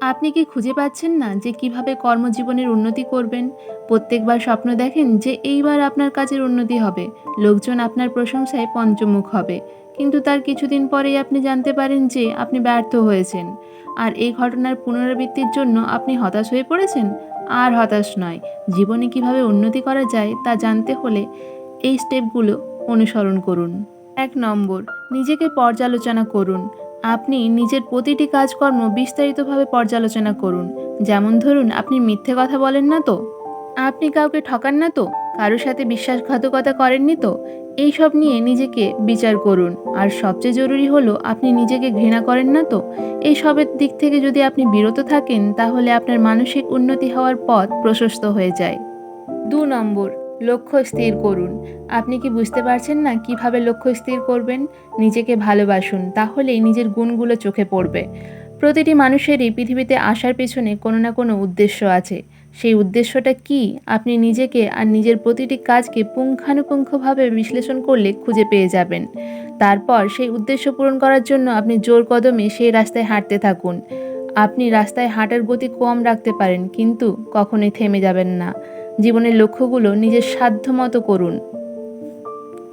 আপনি কি খুঁজে পাচ্ছেন না যে কীভাবে কর্মজীবনের উন্নতি করবেন? প্রত্যেকবার স্বপ্ন দেখেন যে এইবার আপনার কাজের উন্নতি হবে। লোকজন আপনার প্রশংসায় পঞ্চমুখ হবে। কিন্তু তার কিছুদিন পরেই আপনি জানতে পারেন যে আপনি ব্যর্থ হয়েছেন। আর এই ঘটনার পুনরাবৃত্তির জন্য আপনি হতাশ হয়ে পড়েছেন? আর হতাশ নয়। জীবনে কীভাবে উন্নতি করা যায় তা জানতে হলে এই স্টেপগুলো অনুসরণ করুন। এক নম্বর, নিজেকে পর্যালোচনা করুন। আপনি নিজের প্রতিটি কাজকর্ম বিস্তারিতভাবে পর্যালোচনা করুন। যেমন ধরুন, আপনি মিথ্যে কথা বলেন না তো? আপনি কাউকে ঠকান না তো? কারোর সাথে বিশ্বাসঘাতকতা করেননি তো? এইসব নিয়ে নিজেকে বিচার করুন। আর সবচেয়ে জরুরি হলো, আপনি নিজেকে ঘৃণা করেন না তো? এই সবের দিক থেকে যদি আপনি বিরত থাকেন, তাহলে আপনার মানসিক উন্নতি হওয়ার পথ প্রশস্ত হয়ে যায়। দু নম্বর লক্ষ্য স্থির করুন। আপনি কি বুঝতে পারছেন না কীভাবে লক্ষ্য স্থির করবেন? নিজেকে ভালোবাসুন, তাহলেই নিজের গুণগুলো চোখে পড়বে। প্রতিটি মানুষেরই পৃথিবীতে আসার পেছনে কোনো না কোনো উদ্দেশ্য আছে। সেই উদ্দেশ্যটা কি? আপনি নিজেকে আর নিজের প্রতিটি কাজকে পুঙ্খানুপুঙ্খভাবে বিশ্লেষণ করলে খুঁজে পেয়ে যাবেন। তারপর সেই উদ্দেশ্য পূরণ করার জন্য আপনি জোর কদমে সেই রাস্তায় হাঁটতে থাকুন। আপনি রাস্তায় হাঁটার গতি কম রাখতে পারেন, কিন্তু কখনোই থেমে যাবেন না। জীবনের লক্ষ্যগুলো নিজের সাধ্যমতো করুন।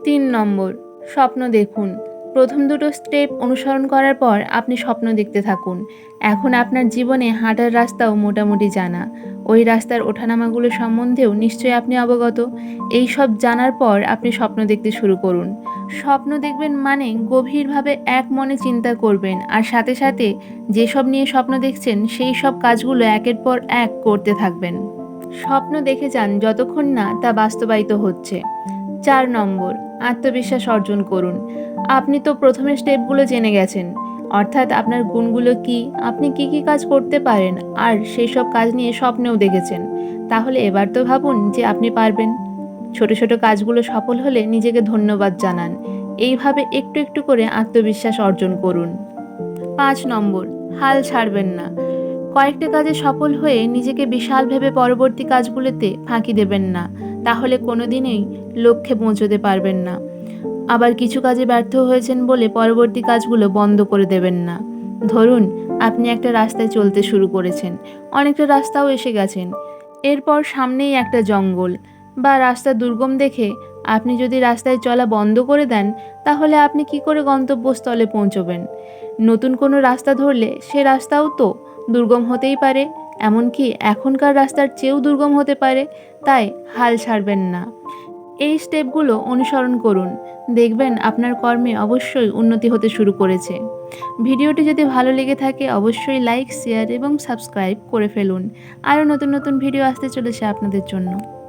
তিন নম্বর, স্বপ্ন দেখুন। প্রথম দুটো স্টেপ অনুসরণ করার পর আপনি স্বপ্ন দেখতে থাকুন। এখন আপনার জীবনে হাঁটার রাস্তাও মোটামুটি জানা। ওই রাস্তার ওঠানামাগুলো সম্বন্ধেও নিশ্চয়ই আপনি অবগত। এই সব জানার পর আপনি স্বপ্ন দেখতে শুরু করুন। স্বপ্ন দেখবেন মানে গভীরভাবে এক মনে চিন্তা করবেন আর সাথে সাথে যেসব নিয়ে স্বপ্ন দেখছেন, সেই সব কাজগুলো একের পর এক করতে থাকবেন। স্বপ্ন দেখে যান যতক্ষণ না তা বাস্তবায়িত হচ্ছে। চার নম্বর, আত্মবিশ্বাস অর্জন করুন। আপনি তো প্রথমে স্টেপগুলো জেনে গেছেন। অর্থাৎ আপনার গুণগুলো কি, আপনি কি কি কাজ করতে পারেন, আর সেই সব কাজ নিয়ে স্বপ্নেও দেখেছেন। তাহলে এবার তো ভাবুন যে আপনি পারবেন। ছোট ছোট কাজগুলো সফল হলে নিজেকে ধন্যবাদ জানান। এইভাবে একটু একটু করে আত্মবিশ্বাস অর্জন করুন। পাঁচ নম্বর, হাল ছাড়বেন না। কয়েকটা কাজে সফল হয়ে নিজেকে বিশাল ভেবে পরবর্তী কাজগুলোতে ফাঁকি দেবেন না। তাহলে কোনো দিনেই লক্ষ্যে পৌঁছতে পারবেন না। আবার কিছু কাজে ব্যর্থ হয়েছেন বলে পরবর্তী কাজগুলো বন্ধ করে দেবেন না। ধরুন, আপনি একটা রাস্তায় চলতে শুরু করেছেন। অনেকটা রাস্তাও এসে গেছেন। এরপর সামনেই একটা জঙ্গল বা রাস্তা দুর্গম দেখে আপনি যদি রাস্তায় চলা বন্ধ করে দেন, তাহলে আপনি কি করে গন্তব্যস্থলে পৌঁছবেন? নতুন কোনো রাস্তা ধরলে সে রাস্তাও তো দুর্গম হতেই পারে, এমনকি এখনকার রাস্তার চেয়েও দুর্গম হতে পারে, তাই হাল ছাড়বেন না। এই স্টেপগুলো অনুসরণ করুন, দেখবেন আপনার কর্মে অবশ্যই উন্নতি হতে শুরু করেছে। ভিডিওটি যদি ভালো লেগে থাকে, অবশ্যই লাইক, শেয়ার এবং সাবস্ক্রাইব করে ফেলুন। আরও নতুন নতুন ভিডিও আসতে চলেছে আপনাদের জন্য।